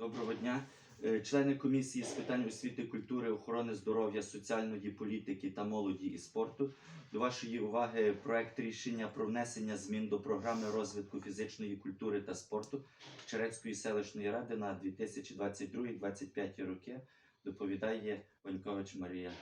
Доброго дня. Е, Члени комісії з питань освіти, культури, охорони здоров'я, соціальної політики та молоді і спорту. До вашої уваги проект рішення про внесення змін до програми розвитку фізичної культури та спорту Черецької селищної ради на 2022-2025 роки. Доповідає Ванькович Марія.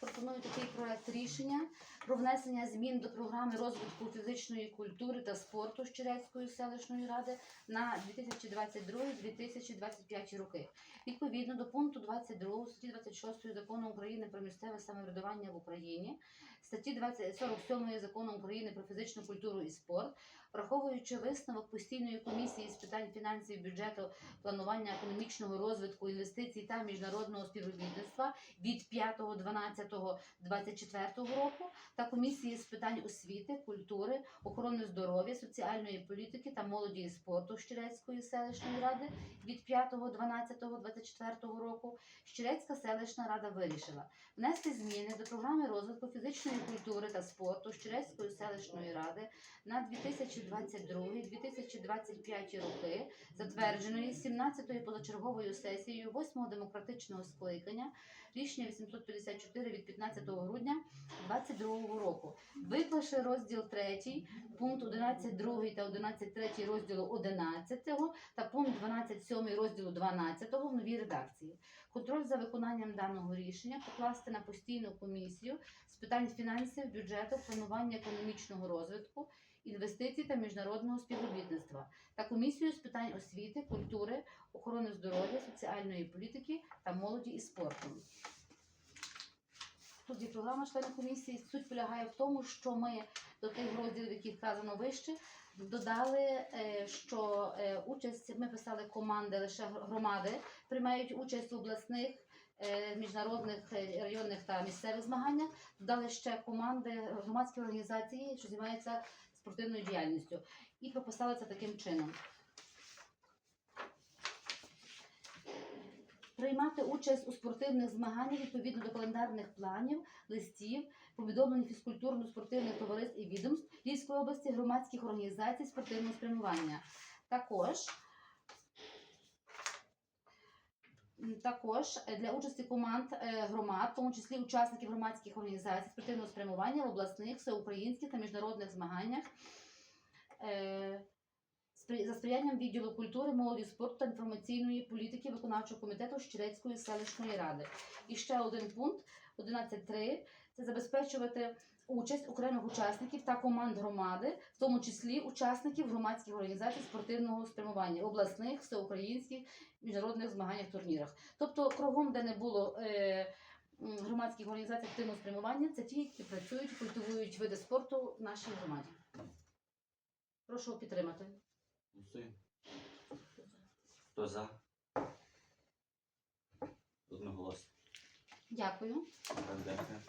Пропоную такий проект рішення про внесення змін до програми розвитку фізичної культури та спорту Щерецької селищної ради на 2022-2025 роки. Відповідно до пункту 22 статті 26 закону України про місцеве самоврядування в Україні, статті 20 47 закону України про фізичну культуру і спорт, враховуючи висновок постійної комісії з питань фінансів, бюджету, планування економічного розвитку, інвестицій та міжнародного співробітництва від 5.12.24 року та комісії з питань освіти, культури, охорони здоров'я, соціальної політики та молоді і спорту Щерецької селищної ради від 5.12.24 року Щерецька селищна рада вирішила внести зміни до програми розвитку фізичної культури та спорту Щерецької селищної ради на 2022-2025 роки, затвердженої 17-ї позачерговою сесією 8-го демократичного скликання рішення 854 від 15 грудня 2022 року, виклавши розділ 3, пункт 11.2 та 11.3 розділу 11 та пункт 12.7 розділу 12 в новій редакції. Контроль за виконанням даного рішення покласти на постійну комісію з питань фінансів, бюджету, планування економічного розвитку, інвестицій та міжнародного співробітництва та комісію з питань освіти, культури, охорони здоров'я, соціальної політики та молоді і спорту. Є програма членів комісії. Суть полягає в тому, що ми до тих розділів, які вказано вище, додали, е, що е, участь ми писали команди лише громади, приймають участь в обласних. е, Міжнародних районних та місцевих змаганнях додали ще команди громадські організації, що займаються спортивною діяльністю, і прописали це таким чином. Приймати участь у спортивних змаганнях відповідно до календарних планів, листів, повідомлень фізкультурно-спортивних товариств і відомств Львівської області, громадських організацій спортивного спрямування. Також також е, для участі команд е, громад, в тому числі учасників громадських організацій спортивного спрямування в обласних, всеукраїнських та міжнародних змаганнях. За сприянням відділу культури, молоді, спорту та інформаційної політики виконавчого комітету Щерецької селищної ради. І ще один пункт 11.3 це забезпечувати участь окремих учасників та команд громади, в тому числі учасників громадських організацій спортивного спрямування, обласних, всеукраїнських, міжнародних змаганнях, турнірах. Тобто, кругом, де не було е, громадських організацій активного спрямування, це ті, які працюють, культивують види спорту в нашій громаді. Прошу підтримати. Голосуємо. Хто за? Одноголосно. Дякую. Так, Дякую.